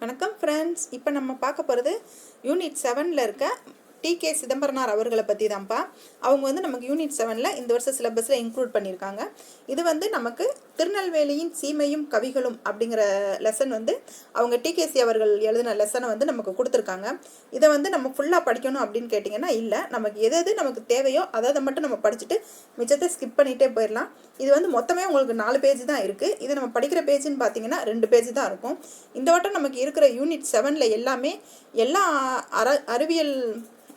வணக்கம் ஃப்ரெண்ட்ஸ் இப்போ நம்ம பார்க்க போகிறது யூனிட் செவனில் இருக்க டி கே சிதம்பரனார் அவர்களை பற்றி தான்ப்பா அவங்க வந்து நமக்கு யூனிட் செவனில் இந்த வருஷ சிலபஸில் இன்க்ளூட் பண்ணியிருக்காங்க. இது வந்து நமக்கு திருநெல்வேலியின் சீமையும் கவிகளும் அப்படிங்கிற லெசன் வந்து அவங்க டிகேசி அவர்கள் எழுதின லெசனை வந்து நமக்கு கொடுத்துருக்காங்க. இதை வந்து நம்ம ஃபுல்லாக படிக்கணும் அப்படின்னு கேட்டிங்கன்னா இல்லை. நமக்கு எது எது நமக்கு தேவையோ அதை அதை மட்டும் நம்ம படிச்சுட்டு மிச்சத்தை ஸ்கிப் பண்ணிகிட்டே போயிடலாம். இது வந்து மொத்தமே உங்களுக்கு நாலு பேஜ் தான் இருக்குது இது நம்ம படிக்கிற பேஜ்னு பார்த்தீங்கன்னா ரெண்டு பேஜ் தான் இருக்கும். இந்த வட்டம் நமக்கு இருக்கிற யூனிட் செவனில் எல்லாமே எல்லா அற அறிவியல்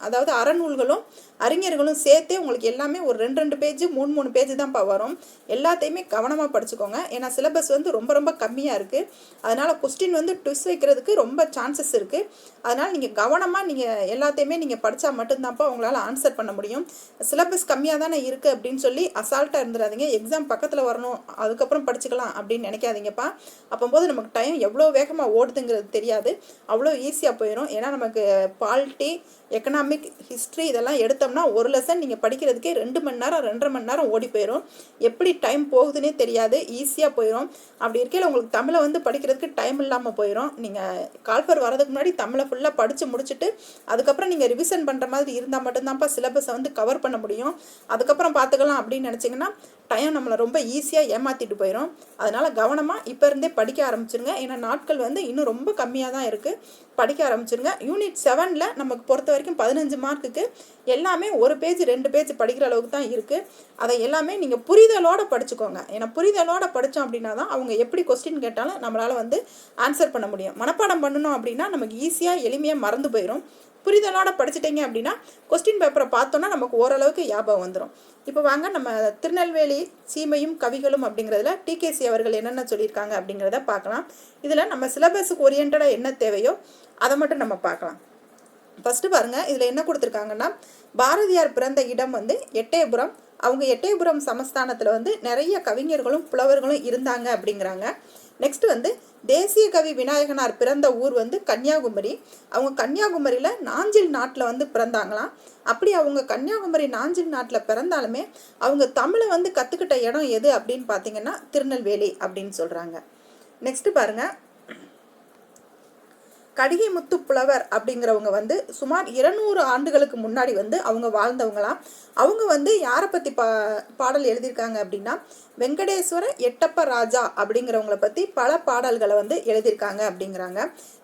அதாவது அறநூல்களும் அறிஞர்களும் சேர்த்தே உங்களுக்கு எல்லாமே ஒரு ரெண்டு ரெண்டு பேஜ் மூணு மூணு பேஜ் தான்ப்பா வரும். எல்லாத்தையுமே கவனமாக படிச்சுக்கோங்க. ஏன்னா சிலபஸ் வந்து ரொம்ப ரொம்ப கம்மியாக இருக்குது அதனால் கொஸ்டின் வந்து ட்விஸ்ட் வைக்கிறதுக்கு ரொம்ப சான்சஸ் இருக்குது அதனால் நீங்கள் கவனமாக நீங்கள் எல்லாத்தையுமே நீங்கள் படித்தா மட்டும்தான்ப்பா உங்களால் ஆன்சர் பண்ண முடியும். சிலபஸ் கம்மியாக தானே இருக்குது அப்படின்னு சொல்லி அசால்ட்டாக இருந்துடாதீங்க எக்ஸாம் பக்கத்தில் வரணும். அதுக்கப்புறம் படிச்சுக்கலாம் அப்படின்னு நினைக்காதீங்கப்பா. அப்போம்போது நமக்கு டைம் எவ்வளோ வேகமாக ஓடுதுங்கிறது தெரியாது. அவ்வளோ ஈஸியாக போயிடும் ஏன்னா நமக்கு பால்ட்டி எக்கனாமிக் ஹிஸ்ட்ரி இதெல்லாம் எடுத்தோம்னா ஒரு லெசன் நீங்கள் படிக்கிறதுக்கே ரெண்டு மணி நேரம் ரெண்டரை மணி நேரம் ஓடி போயிடும் எப்படி டைம் போகுதுன்னே தெரியாது ஈஸியாக போயிடும் அப்படி இருக்கையில் உங்களுக்கு தமிழை வந்து படிக்கிறதுக்கு டைம் இல்லாமல் போயிடும் நீங்கள் கால்ஃபர் வரதுக்கு முன்னாடி தமிழை ஃபுல்லாக படித்து முடிச்சுட்டு அதுக்கப்புறம் நீங்கள் ரிவிஷன் பண்ணுற மாதிரி இருந்தால் மட்டும்தான்ப்பா சிலபஸை வந்து கவர் பண்ண முடியும். அதுக்கப்புறம் பார்த்துக்கலாம் அப்படின்னு நினச்சிங்கன்னா டைம் நம்மளை ரொம்ப ஈஸியாக ஏமாற்றிட்டு போயிடும் அதனால் கவனமாக இப்போ இருந்தே படிக்க ஆரம்பிச்சிருங்க. ஏன்னா நாட்கள் வந்து இன்னும் ரொம்ப கம்மியாக தான் இருக்குது படிக்க ஆரம்பிச்சிருங்க. யூனிட் செவனில் நமக்கு பொறுத்த வரைக்கும் பதினஞ்சு மார்க்குக்கு எல்லாமே ஒரு பேஜ் ரெண்டு பேஜ் படிக்கிற அளவுக்கு தான் இருக்குது அதை எல்லாமே நீங்கள் புரிதலோடு படிச்சுக்கோங்க. ஏன்னா புரிதலோடு படித்தோம் அப்படின்னா தான் அவங்க எப்படி கொஸ்டின் கேட்டாலும் நம்மளால் வந்து ஆன்சர் பண்ண முடியும். மனப்பாடம் பண்ணணும் அப்படின்னா நமக்கு ஈஸியாக எளிமையாக மறந்து போயிடும் புரிதலோட படிச்சிட்டிங்க அப்படின்னா கொஸ்டின் பேப்பரை பார்த்தோன்னா நமக்கு ஓரளவுக்கு ஞாபகம் வந்துடும் இப்போ வாங்க நம்ம திருநெல்வேலி சீமையும் கவிகளும் அப்படிங்கிறதுல டிகேசி அவர்கள் என்னென்ன சொல்லியிருக்காங்க அப்படிங்கிறத பார்க்கலாம். இதில் நம்ம சிலபஸுக்கு ஓரியன்டாக என்ன தேவையோ அதை மட்டும் நம்ம பார்க்கலாம். ஃபஸ்ட்டு பாருங்கள் இதில் என்ன கொடுத்துருக்காங்கன்னா பாரதியார் பிறந்த இடம் வந்து எட்டயபுரம். அவங்க எட்டயபுரம் சமஸ்தானத்தில் வந்து நிறைய கவிஞர்களும் புலவர்களும் இருந்தாங்க அப்படிங்கிறாங்க. நெக்ஸ்ட் வந்து தேசிய கவி விநாயகனார் பிறந்த ஊர் வந்து கன்னியாகுமரி. அவங்க கன்னியாகுமரியில் நாஞ்சில் நாட்டில் வந்து பிறந்தாங்களாம். அப்படி அவங்க கன்னியாகுமரி நாஞ்சில் நாட்டில் பிறந்தாலுமே அவங்க தமிழை வந்து கற்றுக்கிட்ட இடம் எது அப்படின்னு பார்த்தீங்கன்னா திருநெல்வேலி அப்படின்னு சொல்கிறாங்க நெக்ஸ்ட்டு பாருங்கள் கடிகை முத்து புலவர் அப்படிங்கிறவங்க வந்து சுமார் இருநூறு ஆண்டுகளுக்கு முன்னாடி வந்து அவங்க வாழ்ந்தவங்களாம் அவங்க வந்து யாரை பற்றி பா பாடல் எழுதியிருக்காங்க அப்படின்னா வெங்கடேஸ்வர எட்டப்ப ராஜா அப்படிங்கிறவங்கள பற்றி பல பாடல்களை வந்து எழுதியிருக்காங்க அப்படிங்கிறாங்க.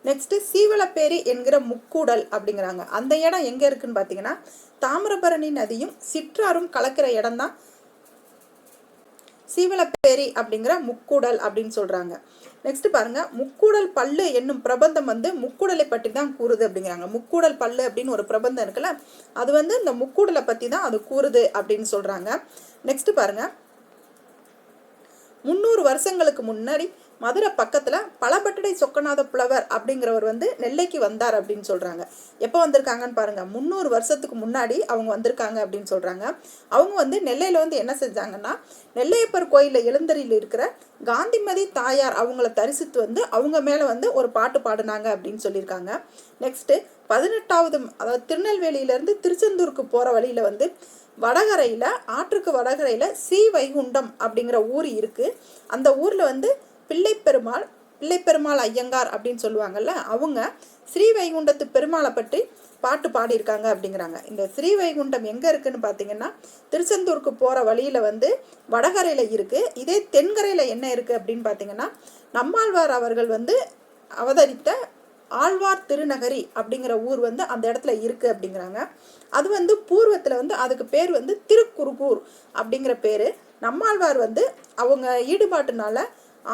நெக்ஸ்ட்டு சீவலப்பேரி என்கிற முக்கூடல் அப்படிங்கிறாங்க. அந்த இடம் எங்கே இருக்குன்னு பார்த்தீங்கன்னா தாமிரபரணி நதியும் சிற்றாரும் கலக்கிற இடம் தான் சீவலப்பேரி அப்படிங்கிற முக்கூடல் அப்படின்னு சொல்கிறாங்க நெக்ஸ்ட் பாருங்க. முக்கூடல் பல்லு என்னும் பிரபந்தம் வந்து முக்கூடலை பற்றி தான் கூறுது அப்படிங்கிறாங்க. முக்கூடல் பல்லு அப்படின்னு ஒரு பிரபந்தம் இருக்குல்ல அது வந்து இந்த முக்கூடலை பற்றி தான் அது கூறுது அப்படின்னு சொல்கிறாங்க நெக்ஸ்ட் பாருங்க. முந்நூறு வருஷங்களுக்கு முன்னாடி மதுரை பக்கத்தில் பலபட்டடை சொக்கநாத புலவர் அப்படிங்கிறவர் வந்து நெல்லைக்கு வந்தார் அப்படின்னு சொல்கிறாங்க எப்போ வந்திருக்காங்கன்னு பாருங்கள் முந்நூறு வருஷத்துக்கு முன்னாடி அவங்க வந்திருக்காங்க அப்படின்னு சொல்கிறாங்க அவங்க வந்து நெல்லையில் வந்து என்ன செஞ்சாங்கன்னா நெல்லையப்பர் கோயிலில் எழுந்தரியில் இருக்கிற காந்திமதி தாயார் அவங்கள தரிசித்து வந்து அவங்க மேலே வந்து ஒரு பாட்டு பாடினாங்க அப்படின்னு சொல்லியிருக்காங்க. நெக்ஸ்ட்டு பதினெட்டாவது அதாவது திருநெல்வேலியிலேருந்து திருச்செந்தூருக்கு போகிற வழியில் வந்து வடகரையில் ஆற்றுக்கு வடகரையில் ஸ்ரீ வைகுண்டம் அப்படிங்கிற ஊர் இருக்குது அந்த ஊரில் வந்து பிள்ளை பெருமாள் பிள்ளை பெருமாள் ஐயங்கார் அப்படின்னு சொல்லுவாங்கல்ல அவங்க ஸ்ரீவைகுண்டத்து பெருமாளை பற்றி பாட்டு பாடியிருக்காங்க அப்படிங்கிறாங்க. இந்த ஸ்ரீவைகுண்டம் எங்கே இருக்குன்னு பார்த்தீங்கன்னா திருச்செந்தூருக்கு போகிற வழியில் வந்து வடகரையில் இருக்குது இதே தென்கரையில் என்ன இருக்குது அப்படின்னு பார்த்தீங்கன்னா நம்மாழ்வார் அவர்கள் வந்து அவதரித்த ஆழ்வார் திருநகரி அப்படிங்கிற ஊர் வந்து அந்த இடத்துல இருக்குது அப்படிங்கிறாங்க. அது வந்து பூர்வத்தில் வந்து அதுக்கு பேர் வந்து திருக்குறுகூர் அப்படிங்கிற பேர். நம்மாழ்வார் வந்து அவங்க ஈடுபாட்டுனால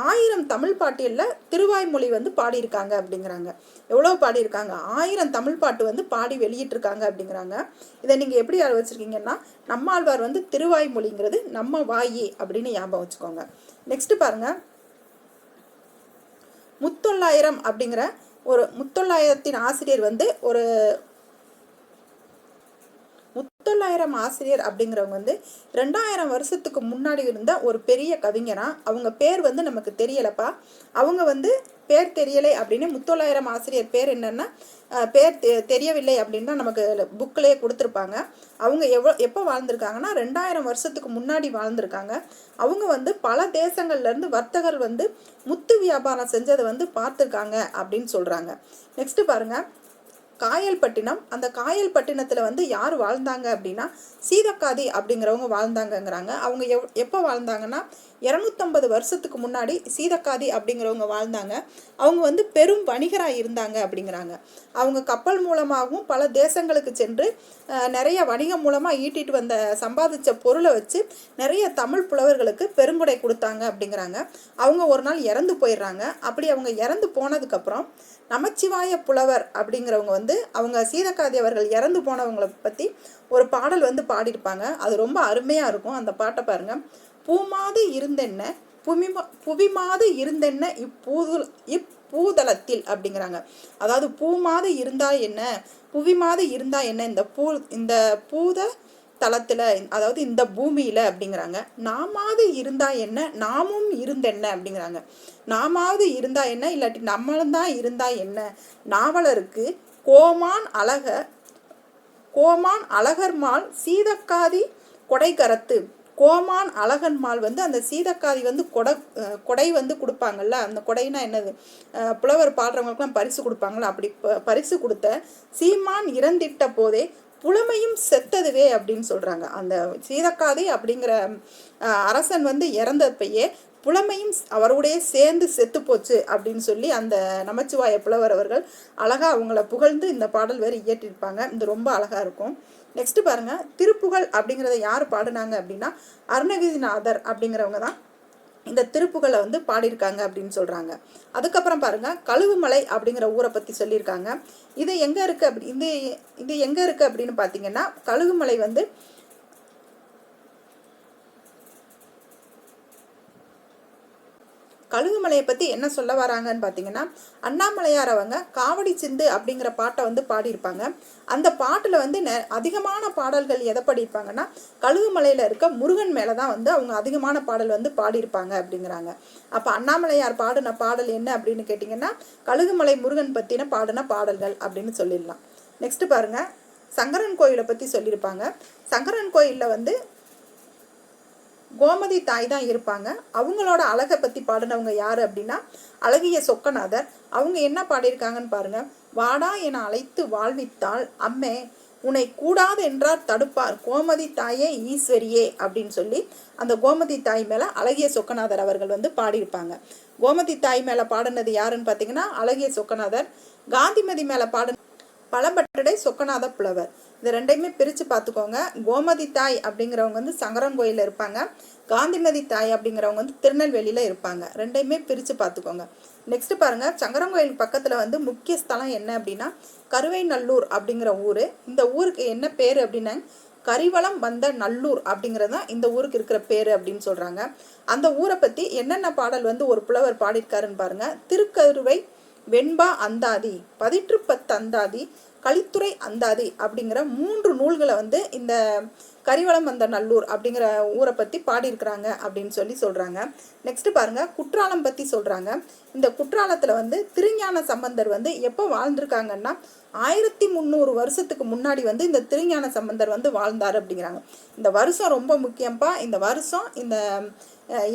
ஆயிரம் தமிழ் பாட்டியலில் திருவாய்மொழி வந்து பாடியிருக்காங்க அப்படிங்கிறாங்க. எவ்வளோ பாடியிருக்காங்க? ஆயிரம் தமிழ் பாட்டு வந்து பாடி வெளியிட்டிருக்காங்க அப்படிங்கிறாங்க. இதை நீங்கள் எப்படி வச்சுருக்கீங்கன்னா நம்மாழ்வார் வந்து திருவாய்மொழிங்கிறது நம்ம வாயி அப்படின்னு ஞாபகம் வச்சுக்கோங்க. நெக்ஸ்ட்டு பாருங்கள் முத்தொள்ளாயிரம் அப்படிங்கிற ஒரு முத்தொள்ளாயிரத்தின் ஆசிரியர் வந்து ஒரு முத்தொள்ளாயிரம் ஆசிரியர் அப்படிங்கிறவங்க வந்து ரெண்டாயிரம் வருஷத்துக்கு முன்னாடி இருந்த ஒரு பெரிய கவிஞரா. அவங்க பேர் வந்து நமக்கு தெரியலப்பா. அவங்க வந்து பேர் தெரியலை அப்படின்னு முத்தொள்ளாயிரம் ஆசிரியர் பேர் என்னன்னா பேர் தெ- தெரியவில்லை அப்படின்னு தான் நமக்கு புக்கிலேயே கொடுத்துருப்பாங்க. அவங்க எவ்வளோ எப்போ வாழ்ந்திருக்காங்கன்னா ரெண்டாயிரம் வருஷத்துக்கு முன்னாடி வாழ்ந்திருக்காங்க. அவங்க வந்து பல தேசங்கள்லேருந்து வர்த்தகர் வந்து முத்து வியாபாரம் செஞ்சதை வந்து பார்த்துருக்காங்க அப்படின்னு சொல்கிறாங்க நெக்ஸ்ட்டு பாருங்கள் காயல்பட்டினம். அந்த காயல்பட்டினத்தில் வந்து யார் வாழ்ந்தாங்க அப்படின்னா சீதக்காதி அப்படிங்கிறவங்க வாழ்ந்தாங்கங்கிறாங்க. அவங்க எவ் எப்போ வாழ்ந்தாங்கன்னா இரநூத்தம்பது வருஷத்துக்கு முன்னாடி சீதக்காதி அப்படிங்கிறவங்க வாழ்ந்தாங்க. அவங்க வந்து பெரும் வணிகராக இருந்தாங்க அப்படிங்கிறாங்க. அவங்க கப்பல் மூலமாகவும் பல தேசங்களுக்கு சென்று நிறைய வணிகம் மூலமாக ஈட்டிட்டு வந்த சம்பாதிச்ச பொருளை வச்சு நிறைய தமிழ் புலவர்களுக்கு பெருங்குடை கொடுத்தாங்க அப்படிங்கிறாங்க. அவங்க ஒரு நாள் இறந்து போயிடுறாங்க. அப்படி அவங்க இறந்து போனதுக்கப்புறம் நமச்சிவாய புலவர் அப்படிங்கிறவங்க வந்து அவங்க சீதக்காதி அவர்கள் இறந்து போனவங்களை பற்றி ஒரு பாடல் வந்து பாடியிருப்பாங்க. அது ரொம்ப அருமையாக இருக்கும். அந்த பாட்டை பாருங்க. பூமாது இருந்தென்ன? புமிமா புவிமாது இருந்தென்ன? இப்பூது இப்பூதளத்தில் அப்படிங்கிறாங்க. அதாவது பூமாது இருந்தா என்ன? புவிமாது இருந்தா என்ன? இந்த பூ இந்த பூத தளத்தில் அதாவது இந்த பூமியில் அப்படிங்கிறாங்க. நாமாவது இருந்தா என்ன? நாமும் இருந்தென்ன? அப்படிங்கிறாங்க. நாமாவது இருந்தா என்ன? இல்லாட்டி நம்மளும் தான் இருந்தா என்ன? நாவலருக்கு கோமான் அழக கோமான் அழகர்மால் சீதக்காதி கொடைக்கரத்து கோமான் அழகன்மாள் வந்து அந்த சீதக்காதி வந்து கொடை கொடை வந்து கொடுப்பாங்கல்ல அந்த கொடைனா என்னது? புலவர் பாடுறவங்களுக்குலாம் பரிசு கொடுப்பாங்களா அப்படி பரிசு கொடுத்த சீமான் இறந்திட்ட போதே புலமையும் செத்ததுவே அப்படின்னு சொல்கிறாங்க அந்த சீதக்காதி அப்படிங்கிற அரசன் வந்து இறந்தப்பையே புலமையும் அவருடைய சேர்ந்து செத்து போச்சு அப்படின்னு சொல்லி அந்த நமச்சிவாய புலவர் அவர்கள் அழகா அவங்கள புகழ்ந்து இந்த பாடல் வேறு இயற்றிருப்பாங்க இது ரொம்ப அழகாக இருக்கும். நெக்ஸ்ட் பாருங்க திருப்புகழ் அப்படிங்கிறத யார் பாடினாங்க அப்படின்னா அருணகிரிநாதர் அப்படிங்கிறவங்க தான் இந்த திருப்புகளை வந்து பாடியிருக்காங்க அப்படின்னு சொல்றாங்க. அதுக்கப்புறம் பாருங்க கழுவுமலை அப்படிங்கிற ஊரை பத்தி சொல்லியிருக்காங்க. இது எங்க இருக்கு அப்படி இது இது எங்க இருக்கு அப்படின்னு பாத்தீங்கன்னா கழுகுமலை வந்து கழுகுமலையை பற்றி என்ன சொல்ல வராங்கன்னு பார்த்தீங்கன்னா அண்ணாமலையார் அவங்க காவடி சிந்து அப்படிங்கிற பாட்டை வந்து பாடியிருப்பாங்க. அந்த பாட்டில் வந்து நெ அதிகமான பாடல்கள் எதை பாடியிருப்பாங்கன்னா கழுகுமலையில் இருக்க முருகன் மேலே தான் வந்து அவங்க அதிகமான பாடல் வந்து பாடியிருப்பாங்க அப்படிங்கிறாங்க. அப்போ அண்ணாமலையார் பாடின பாடல் என்ன அப்படின்னு கேட்டிங்கன்னா கழுகுமலை முருகன் பற்றின பாடின பாடல்கள் அப்படின்னு சொல்லிடலாம். நெக்ஸ்ட் பாருங்கள் சங்கரன் கோயிலை பற்றி சொல்லியிருப்பாங்க. சங்கரன் கோயிலில் வந்து கோமதி தாய் தான் இருப்பாங்க. அவங்களோட அழகை பற்றி பாடினவங்க யார் அப்படின்னா அழகிய சொக்கநாதர். அவங்க என்ன பாடியிருக்காங்கன்னு பாருங்க. வாடா என அழைத்து வாழ்வித்தாள் அம்மே உன்னை கூடாது என்றார் தடுப்பார் கோமதி தாயே ஈஸ்வரியே அப்படின்னு சொல்லி அந்த கோமதி தாய் மேலே அழகிய சொக்கநாதர் அவர்கள் வந்து பாடியிருப்பாங்க. கோமதி தாய் மேலே பாடினது யாருன்னு பார்த்தீங்கன்னா அழகிய சொக்கநாதர். காந்திமதி மேலே பாடின பழம்பட்டடை சொக்கநாத புலவர். இது ரெண்டையுமே பிரித்து பார்த்துக்கோங்க. கோமதி தாய் அப்படிங்கிறவங்க வந்து சங்கரன் கோயிலில் இருப்பாங்க. காந்திமதி தாய் அப்படிங்கிறவங்க வந்து திருநெல்வேலியில் இருப்பாங்க. ரெண்டையுமே பிரித்து பார்த்துக்கோங்க. நெக்ஸ்ட் பாருங்கள் சங்கரன் பக்கத்தில் வந்து முக்கிய ஸ்தலம் என்ன அப்படின்னா கருவைநல்லூர் அப்படிங்கிற ஊர். இந்த ஊருக்கு என்ன பேர் அப்படின்னா கரிவளம் வந்த நல்லூர் அப்படிங்கிறது தான் இந்த ஊருக்கு இருக்கிற பேர் அப்படின்னு சொல்கிறாங்க அந்த ஊரை பற்றி என்னென்ன பாடல் வந்து ஒரு புலவர் பாடியிருக்காருன்னு பாருங்கள் திருக்கருவை வெண்பா அந்தாதி பதிற்று பத்து அந்தாதி கலித்துறை அந்தாதி அப்படிங்கிற மூன்று நூல்களை வந்து இந்த கரிவளம் வந்த நல்லூர் அப்படிங்கிற ஊரை பற்றி பாடியிருக்கிறாங்க அப்படின்னு சொல்லி சொல்கிறாங்க நெக்ஸ்ட் பாருங்க குற்றாலம் பற்றி சொல்கிறாங்க இந்த குற்றாலத்தில் வந்து திருஞான சம்பந்தர் வந்து எப்போ வாழ்ந்திருக்காங்கன்னா ஆயிரத்தி முந்நூறு வருஷத்துக்கு முன்னாடி வந்து இந்த திருஞான சம்பந்தர் வந்து வாழ்ந்தார் அப்படிங்கிறாங்க. இந்த வருஷம் ரொம்ப முக்கியம்ப்பா இந்த வருஷம் இந்த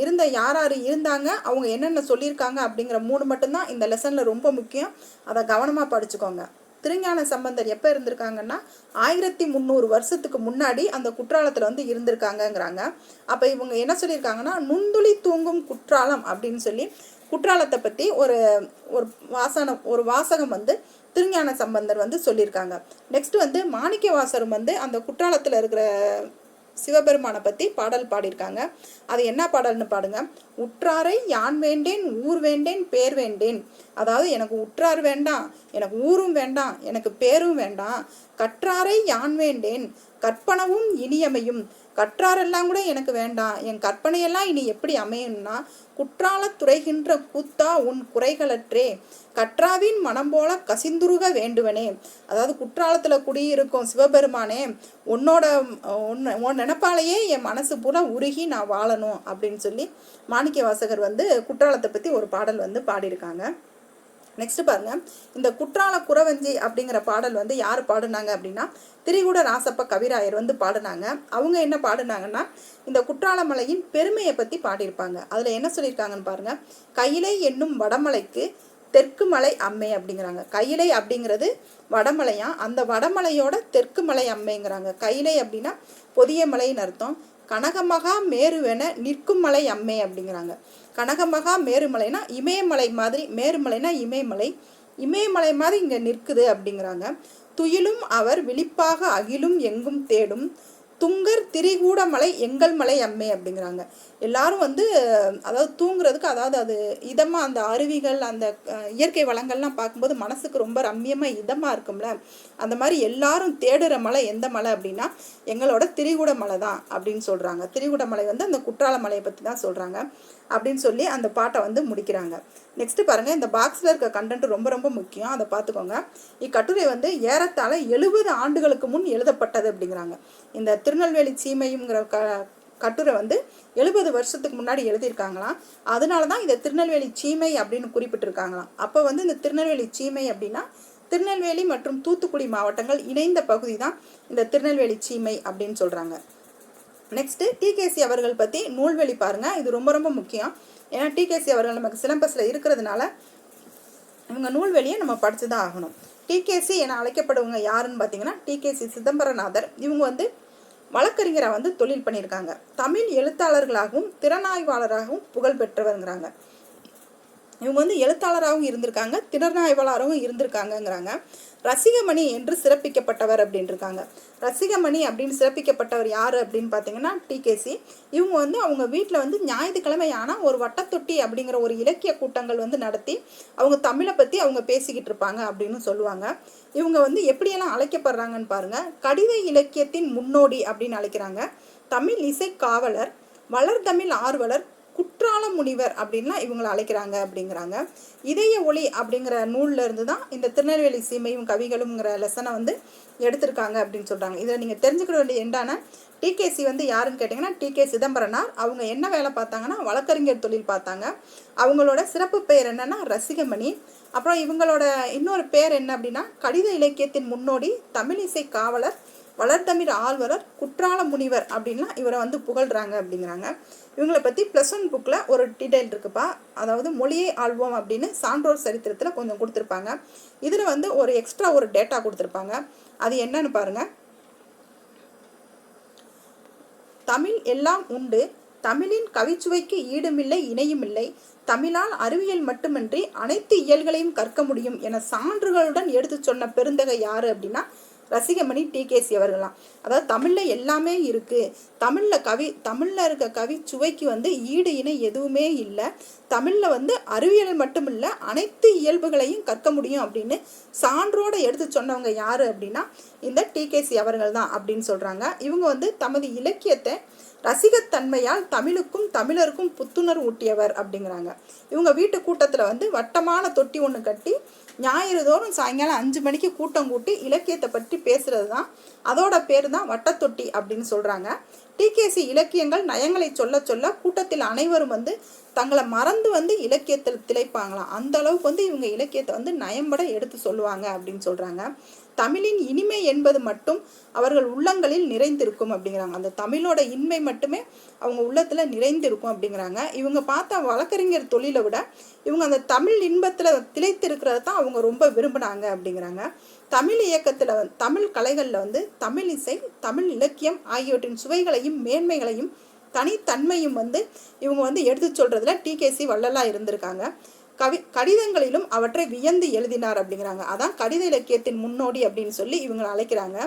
இருந்த யார் யார் இருந்தாங்க அவங்க என்னென்ன சொல்லியிருக்காங்க அப்படிங்கிற மூணு மட்டும்தான் இந்த லெசனில் ரொம்ப முக்கியம். அதை கவனமாக படிச்சுக்கோங்க. திருஞான சம்பந்தர் எப்போ இருந்திருக்காங்கன்னா ஆயிரத்தி முந்நூறு வருஷத்துக்கு முன்னாடி அந்த குற்றாலத்தில் வந்து இருந்திருக்காங்கங்கிறாங்க. அப்போ இவங்க என்ன சொல்லியிருக்காங்கன்னா நுண்துளி தூங்கும் குற்றாலம் அப்படின்னு சொல்லி குற்றாலத்தை பற்றி ஒரு ஒரு வாசனம் ஒரு வாசகம் வந்து திருஞான சம்பந்தர் வந்து சொல்லியிருக்காங்க. நெக்ஸ்ட் வந்து மாணிக்க வாசரும் வந்து அந்த குற்றாலத்தில் இருக்கிற சிவபெருமானை பற்றி பாடல் பாடியிருக்காங்க. அது என்ன பாடல்னு பாடுங்க. உற்றாரை யான் வேண்டேன் ஊர் வேண்டேன் பேர் வேண்டேன். அதாவது எனக்கு உற்றார் வேண்டாம் எனக்கு ஊரும் வேண்டாம் எனக்கு பேரும் வேண்டாம். கற்றாரை யான் வேண்டேன் கற்பனவும் இனியமையும். கற்றாரெல்லாம் கூட எனக்கு வேண்டாம். என் கற்பனையெல்லாம் இனி எப்படி அமையும்னா குற்றாலத் துறைகின்ற கூத்தா உன் குறைகளற்றே. கற்றாவின் மனம் போல கசிந்துருக வேண்டுவனே. அதாவது குற்றாலத்தில் குடியிருக்கும் சிவபெருமானே உன்னோட உன் உன் நினப்பாலேயே என் மனசு பூரா உருகி நான் வாழணும் அப்படின்னு சொல்லி மாணிக்க வாசகர் வந்து குற்றாலத்தை பற்றி ஒரு பாடல் வந்து பாடியிருக்காங்க. நெக்ஸ்ட் பாருங்க. இந்த குற்றால குறவஞ்சி அப்படிங்கிற பாடல் வந்து யார் பாடினாங்க அப்படின்னா திரிகுட ராசப்ப கவிராயர் வந்து பாடினாங்க. அவங்க என்ன பாடினாங்கன்னா இந்த குற்றாலமலையின் பெருமையை பற்றி பாடியிருப்பாங்க. அதில் என்ன சொல்லியிருக்காங்கன்னு பாருங்க. கையிலை என்னும் வடமலைக்கு தெற்கு மலை அம்மை அப்படிங்கிறாங்க. கையிலை அப்படிங்கிறது வடமலையா? அந்த வடமலையோட தெற்கு மலை அம்மைங்கிறாங்க. கையிலை அப்படின்னா பொதிய மலைன்னு அர்த்தம். கனகமகா மேருவென நிற்கும் மலை அம்மை அப்படிங்கிறாங்க. கனகமகா மேருமலைனா இமயமலை மாதிரி மேருமலைனா இமயமலை இமயமலை மாதிரி இங்கே நிற்குது அப்படிங்கிறாங்க. துயிலும் அவர் விழிப்பாக அகிலும் எங்கும் தேடும். துங்கர் திரிகூட மலை எங்கள் மலை அம்மே அப்படிங்கிறாங்க. எல்லாரும் வந்து அதாவது தூங்குறதுக்கு அதாவது அது இதமாக அந்த அருவிகள் அந்த இயற்கை வளங்கள்லாம் பார்க்கும்போது மனசுக்கு ரொம்ப ரம்மியமாக இதமாக இருக்கும்ல. அந்த மாதிரி எல்லாரும் தேடுற மலை எந்த மலை அப்படின்னா எங்களோட திரிகூட மலை தான் அப்படின்னு சொல்கிறாங்க திரிகூட மலை வந்து அந்த குற்றால மலையை பற்றி தான் சொல்கிறாங்க அப்படின்னு சொல்லி அந்த பாட்டை வந்து முடிக்கிறாங்க. நெக்ஸ்ட்டு பாருங்கள் இந்த பாக்ஸில் இருக்க கண்டென்ட் ரொம்ப ரொம்ப முக்கியம். அதை பார்த்துக்கோங்க. இக்கட்டுரை வந்து ஏறத்தாழ எழுபது ஆண்டுகளுக்கு முன் எழுதப்பட்டது அப்படிங்கிறாங்க. இந்த திருநெல்வேலி சீமையுங்கிற க கட்டுரை வந்து எழுபது வருஷத்துக்கு முன்னாடி எழுதியிருக்காங்களாம். அதனால தான் இதை திருநெல்வேலி சீமை அப்படின்னு குறிப்பிட்டிருக்காங்களாம். அப்போ வந்து இந்த திருநெல்வேலி சீமை அப்படின்னா திருநெல்வேலி மற்றும் தூத்துக்குடி மாவட்டங்கள் இணைந்த பகுதி தான் இந்த திருநெல்வேலி சீமை அப்படின்னு சொல்கிறாங்க நெக்ஸ்ட்டு டிகேசி அவர்கள் பற்றி நூல்வெளி பாருங்கள் இது ரொம்ப ரொம்ப முக்கியம். ஏன்னா டிகேசி அவர்கள் நமக்கு சிலம்பஸில் இருக்கிறதுனால இவங்க நூல்வெளியை நம்ம படித்து தான் ஆகணும் டிகேசி என அழைக்கப்படுவங்க யாருன்னு பார்த்தீங்கன்னா டிகேசி சிதம்பரநாதர். இவங்க வந்து வழக்கறிஞராக வந்து தொழில் பண்ணியிருக்காங்க. தமிழ் எழுத்தாளர்களாகவும் திறனாய்வாளராகவும் புகழ் பெற்றவருங்கிறாங்க. இவங்க வந்து எழுத்தாளராகவும் இருந்திருக்காங்க திறனாய்வாளராகவும் இருந்திருக்காங்கங்கிறாங்க. ரசிகமணி என்று சிறப்பிக்கப்பட்டவர் அப்படின்னு இருக்காங்க ரசிகமணி அப்படின்னு சிறப்பிக்கப்பட்டவர் யார் அப்படின்னு பார்த்தீங்கன்னா டிகேசி இவங்க வந்து அவங்க வீட்டில் வந்து ஞாயிற்றுக்கிழமை ஆனால் ஒரு வட்டத்தொட்டி அப்படிங்கிற ஒரு இலக்கிய கூட்டங்கள் வந்து நடத்தி அவங்க தமிழை பற்றி அவங்க பேசிக்கிட்டு இருப்பாங்க அப்படின்னு சொல்லுவாங்க. இவங்க வந்து எப்படியெல்லாம் அழைக்கப்படுறாங்கன்னு பாருங்க. கடித இலக்கியத்தின் முன்னோடி அப்படின்னு அழைக்கிறாங்க. தமிழ் இசை காவலர் வளர்தமிழ் ஆர்வலர் குற்றால முனிவர் அப்படின்லாம் இவங்களை அழைக்கிறாங்க அப்படிங்கிறாங்க. இதய ஒளி அப்படிங்கிற நூலில் இருந்து தான் இந்த திருநெல்வேலி சீமையும் கவிகளும்ங்கிற லெசனை வந்து எடுத்திருக்காங்க அப்படின்னு சொல்கிறாங்க இதில் நீங்கள் தெரிஞ்சுக்கிற வேண்டிய என்னன்னா டிகேசி வந்து யாருன்னு கேட்டிங்கன்னா டிகே சிதம்பரனார். அவங்க என்ன வேலை பார்த்தாங்கன்னா வழக்கறிஞர் தொழில் பார்த்தாங்க. அவங்களோட சிறப்பு பெயர் என்னென்னா ரசிகமணி. அப்புறம் இவங்களோட இன்னொரு பேர் என்ன அப்படின்னா கடித இலக்கியத்தின் முன்னோடி தமிழ் இசை காவலர் வளர்தமிழ் ஆழ்வரர் குற்றால முனிவர் அப்படின்லாம் இவரை வந்து புகழ்றாங்க அப்படிங்கிறாங்க. இவங்களை பற்றி ப்ளஸ் ஒன் புக்கில் ஒரு டீட்டெயில் இருக்குப்பா. அதாவது மொழியை ஆள்வோம் அப்படின்னு சான்றோர் சரித்திரத்தில் கொஞ்சம் கொடுத்துருப்பாங்க. இதில் வந்து ஒரு எக்ஸ்ட்ரா ஒரு டேட்டா கொடுத்துருப்பாங்க. அது என்னன்னு பாருங்கள் தமிழ் எல்லாம் உண்டு. தமிழின் கவிச்சுவைக்கு ஈடுமில்லை இணையுமில்லை. தமிழால் அறிவியல் மட்டுமின்றி அனைத்து இயல்களையும் கற்க முடியும் என சான்றுகளுடன் எடுத்து சொன்ன பெருந்தகை யாரு அப்படின்னா ரசிகமணி டிகேசி அவர்களாம் அதாவது தமிழில் எல்லாமே இருக்குது தமிழில் கவி தமிழில் இருக்க கவி சுவைக்கு வந்து ஈடு இணை எதுவுமே இல்லை. தமிழில் வந்து அறிவியல் மட்டும் இல்லை அனைத்து இயல்புகளையும் கற்க முடியும் அப்படின்னு சான்றோடு எடுத்து சொன்னவங்க யார் அப்படின்னா இந்த டிகேசி அவர்கள் தான் அப்படின்னு சொல்கிறாங்க இவங்க வந்து தமது இலக்கியத்தை ரசிகத்தன்மையால் தமிழுக்கும் தமிழருக்கும் புத்துணர்வு ஊட்டியவர் அப்படிங்கிறாங்க. இவங்க வீட்டு கூட்டத்தில் வந்து வட்டமான தொட்டி ஒன்று கட்டி ஞாயிறு தோறும் சாயங்காலம் அஞ்சு மணிக்கு கூட்டம் கூட்டி இலக்கியத்தை பற்றி பேசுறது தான் அதோட பேர் தான் வட்டத்தொட்டி அப்படின்னு சொல்கிறாங்க டிகேசி இலக்கியங்கள் நயங்களை சொல்ல சொல்ல கூட்டத்தில் அனைவரும் வந்து தங்களை மறந்து வந்து இலக்கியத்தில் திளைப்பாங்களாம். அந்த அளவுக்கு வந்து இவங்க இலக்கியத்தை வந்து நயம்பட எடுத்து சொல்லுவாங்க அப்படின்னு சொல்கிறாங்க தமிழின் இனிமை என்பது மட்டும் அவர்கள் உள்ளங்களில் நிறைந்திருக்கும் அப்படிங்கிறாங்க. அந்த தமிழோட இன்மை மட்டுமே அவங்க உள்ளத்தில் நிறைந்திருக்கும் அப்படிங்கிறாங்க. இவங்க பார்த்தா வழக்கறிஞர் தொழிலை விட இவங்க அந்த தமிழ் இன்பத்தில் திளைத்திருக்கிறத தான் அவங்க ரொம்ப விரும்பினாங்க அப்படிங்கிறாங்க. தமிழ் இயக்கத்தில் வந்து தமிழ் கலைகளில் வந்து தமிழ் இசை தமிழ் இலக்கியம் ஆகியவற்றின் சுவைகளையும் மேன்மைகளையும் தனித்தன்மையும் வந்து இவங்க வந்து எடுத்து சொல்கிறதுல டிகேசி வள்ளலாக இருந்திருக்காங்க. கவி கடிதங்களிலும் அவற்றை வியந்து எழுதினார் அப்படிங்கிறாங்க. அதான் கடித இலக்கியத்தின் முன்னோடி அப்படின்னு சொல்லி இவங்களை அழைக்கிறாங்க.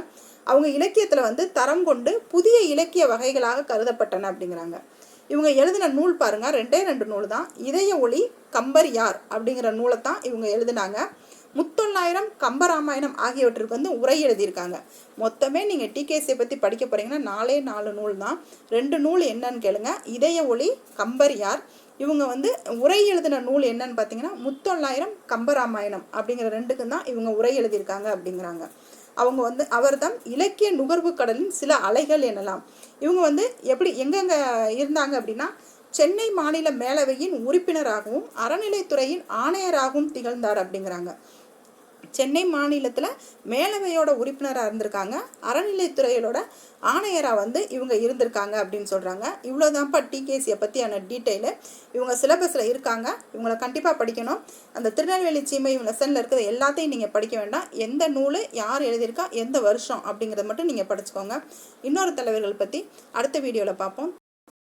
அவங்க இலக்கியத்தில் வந்து தரம் கொண்டு புதிய இலக்கிய வகைகளாக கருதப்பட்டன அப்படிங்கிறாங்க. இவங்க எழுதின நூல் பாருங்க. ரெண்டே ரெண்டு நூல் தான். இதய ஒளி கம்பர் யார் அப்படிங்கிற நூலை தான் இவங்க எழுதினாங்க. முத்தொள்ளாயிரம் கம்பராமாயணம் ஆகியவற்றுக்கு வந்து உரை எழுதியிருக்காங்க. மொத்தமே நீங்கள் டிகேசியை பற்றி படிக்க போகிறீங்கன்னா நாலே நாலு நூல் தான். ரெண்டு நூல் என்னன்னு கேளுங்க. இதய ஒளி கம்பர் யார்? இவங்க வந்து உரை எழுதின நூல் என்னன்னு பார்த்தீங்கன்னா முத்தொள்ளாயிரம் கம்பராமாயணம் அப்படிங்கிற ரெண்டுக்கும் தான் இவங்க உரை எழுதியிருக்காங்க அப்படிங்கிறாங்க. அவங்க வந்து அவர்தான் இலக்கிய நுகர்வு கடலின் சில அலைகள் எனலாம். இவங்க வந்து எப்படி எங்கெங்க இருந்தாங்க அப்படின்னா சென்னை மாநில மேலவையின் உறுப்பினராகவும் அறநிலைத்துறையின் ஆணையராகவும் திகழ்ந்தார் அப்படிங்கிறாங்க. சென்னை மாநிலத்தில் மேலவையோட உறுப்பினராக இருந்திருக்காங்க. அறநிலைத்துறையோட ஆணையராக வந்து இவங்க இருந்திருக்காங்க அப்படின்னு சொல்கிறாங்க இவ்வளோதான்ப்பா டிகேசியை பற்றியான டீட்டெயிலு. இவங்க சிலபஸில் இருக்காங்க. இவங்களை கண்டிப்பாக படிக்கணும். அந்த திருநெல்வேலி சீமை லெசனில் இருக்கிற எல்லாத்தையும் நீங்கள் படிக்க வேண்டாம். எந்த நூல் யார் எழுதியிருக்கா எந்த வருஷம் அப்படிங்கிறத மட்டும் நீங்கள் படிச்சுக்கோங்க. இன்னொரு தலைவர்கள் பற்றி அடுத்த வீடியோவில் பார்ப்போம்.